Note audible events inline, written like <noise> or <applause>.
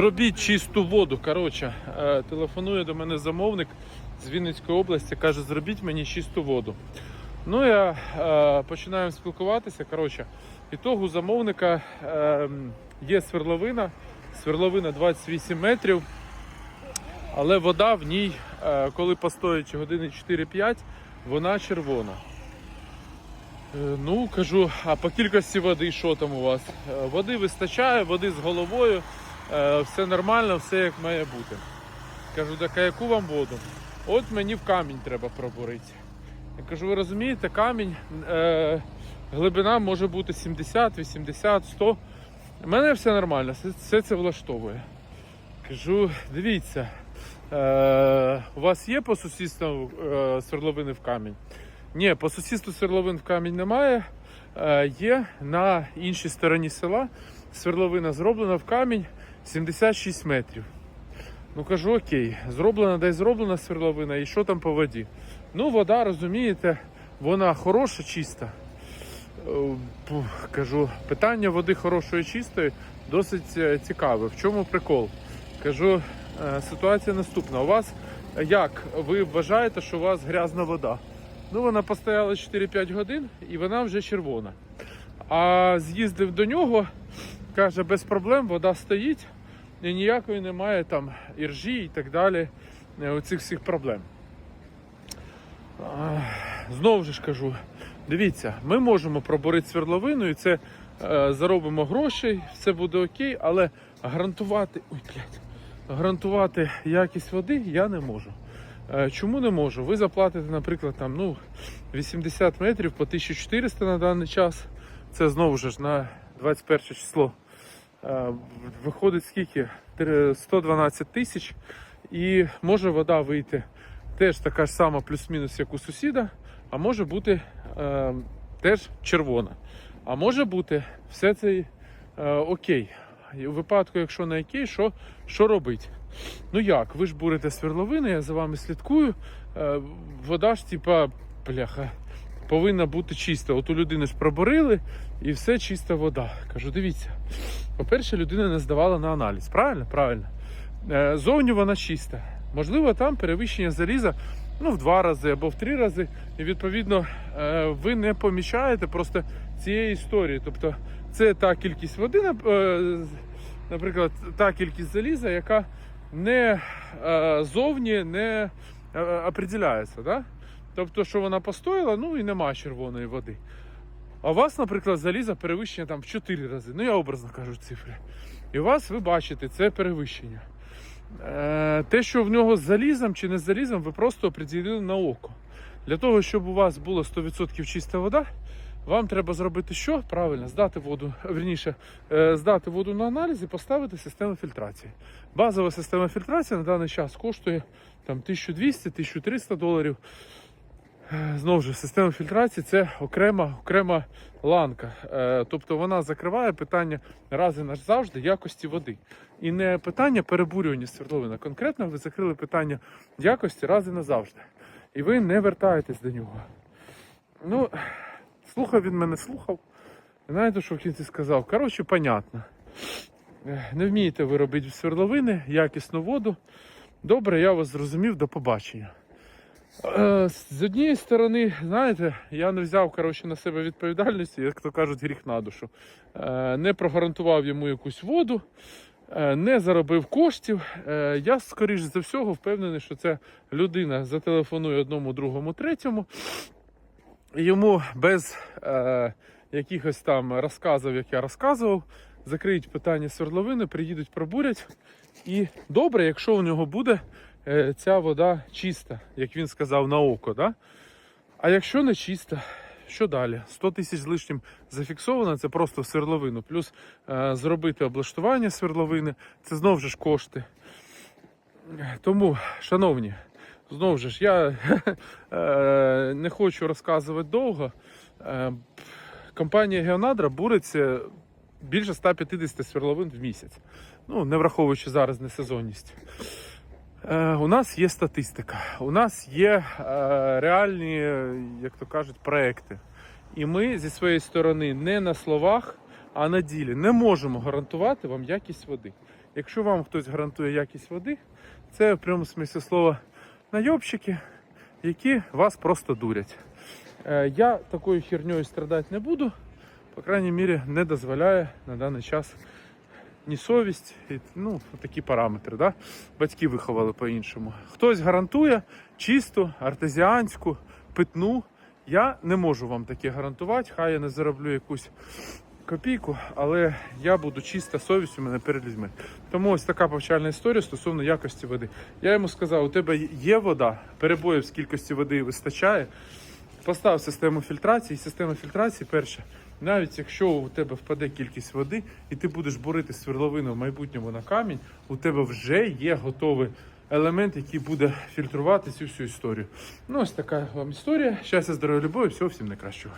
Робіть чисту воду. Коротше, е, телефонує до мене замовник з Вінницької області, каже, зробіть мені чисту воду. Ну, я е, починаю спілкуватися. Коротше, ітогу замовника е, є сверловина, сверловина 28 метрів, але вода в ній, е, коли постоїть години 4-5, вона червона. Е, Ну, кажу, а по кількості води що там у вас? Е, Води вистачає, води з головою, все нормально, все як має бути. Кажу, так а яку вам воду? От мені в камінь треба пробурити. Я кажу, ви розумієте, камінь, е, глибина може бути 70, 80, 100. У мене все нормально, все, все це влаштовує. Кажу, дивіться, е, у вас є по сусідству е, свердловини в камінь? Ні, по сусідству свердловин в камінь немає. Е, є на іншій стороні села свердловина зроблена в камінь 76 метрів. Ну кажу, окей, зроблена, десь зроблена свердловина, і що там по воді? Ну, вода, розумієте, вона хороша, чиста. Е, Кажу, питання води хорошої чистої досить е, цікаве. В чому прикол? Кажу, е, ситуація наступна. У вас як? Ви вважаєте, що у вас грязна вода? Ну, вона постояла 4-5 годин і вона вже червона. А з'їздив до нього, каже, без проблем, вода стоїть і ніякої немає там іржі і так далі. е, Оцих всіх проблем. Знову ж кажу, дивіться, ми можемо пробурити свердловину і це е, заробимо грошей, все буде окей, але гарантувати, ой, блядь, гарантувати якість води я не можу. Е, Чому не можу? Ви заплатите, наприклад, там, ну, 80 метрів по 1400 на даний час. Це знову ж на 21 число. Е, Виходить скільки? 112 тисяч. І може вода вийти теж така ж сама, плюс-мінус, як у сусіда, а може бути е, теж червона. А може бути все це е, окей. І у випадку, якщо не окей, що, що робити? Ну як, ви ж бурите свердловини, я за вами слідкую. Е, вода ж, типа, бляха, повинна бути чиста. От у людини ж пробурили і все чиста вода. Кажу, дивіться. По-перше, людина не здавала на аналіз. Правильно? Правильно. Е, Зовні вона чиста. Можливо, там перевищення заліза ну, в два рази або в три рази. І відповідно е, ви не помічаєте просто цієї історії. Тобто це та кількість води, е, наприклад, та кількість заліза, яка не зовні не определяється. Да? Тобто, що вона постояла, ну і нема червоної води. А у вас, наприклад, заліза перевищення там в 4 рази. Ну, я образно кажу цифри. І у вас ви бачите це перевищення. Е, те, що в нього з залізом чи не з залізом, ви просто оприділили на око. Для того, щоб у вас було 100% чиста вода, вам треба зробити що? Правильно, здати воду, верніше, е, здати воду на аналіз і поставити систему фільтрації. Базова система фільтрації на даний час коштує там 1200-1300 доларів. Знову ж, система фільтрації це окрема, окрема ланка. Е, Тобто вона закриває питання раз і назавжди якості води. І не питання перебурювання свердловин, а конкретно ви закрили питання якості раз і назавжди. І ви не вертаєтесь до нього. Ну, слухав він мене, слухав. Знаєте, що в кінці сказав? Коротше, понятно. Е, Не вмієте ви робити свердловини, якісну воду. Добре, я вас зрозумів, до побачення. Е, З однієї сторони, знаєте, я не взяв коротше, на себе відповідальності, як то кажуть, гріх на душу. Е, Не прогарантував йому якусь воду, е, не заробив коштів. Я, скоріш за всього, впевнений, що ця людина зателефонує одному, другому, третьому. Йому без е, якихось там розказів, як я розказував, закриють питання свердловини, приїдуть, пробурять. І добре, якщо у нього буде ця вода чиста, як він сказав, на око. Да? А якщо не чиста, що далі? 100 тисяч з лишнім зафіксовано, це просто в свердловину. Плюс е, зробити облаштування свердловини, це знову ж кошти. Тому, шановні, знову ж я <laughs> е, не хочу розказувати довго. Е, компанія Геонадра буриться більше 150 сверловин в місяць. Ну, не враховуючи зараз несезонність. Е, у нас є статистика, у нас є е, реальні, як то кажуть, проекти. І ми зі своєї сторони не на словах, а на ділі не можемо гарантувати вам якість води. Якщо вам хтось гарантує якість води, це в прямому смислі слова найобщики, які вас просто дурять. Е, Я такою херньою страдати не буду, по крайній мірі, не дозволяє на даний час ні совість, і, ну, такі параметри. Да? Батьки виховали по-іншому. Хтось гарантує чисту, артезіанську, питну. Я не можу вам таке гарантувати, хай я не зароблю якусь копійку, але я буду чиста совість у мене перед людьми. Тому ось така повчальна історія стосовно якості води. Я йому сказав: у тебе є вода, перебоїв з кількості води вистачає. Постав систему фільтрації. Система фільтрації, перше, навіть якщо у тебе впаде кількість води, і ти будеш борити свердловину в майбутньому на камінь, у тебе вже є готовий елемент, який буде фільтрувати цю всю історію. Ну, ось така вам історія. Щастя, здоров'я, любові, всього всім найкращого.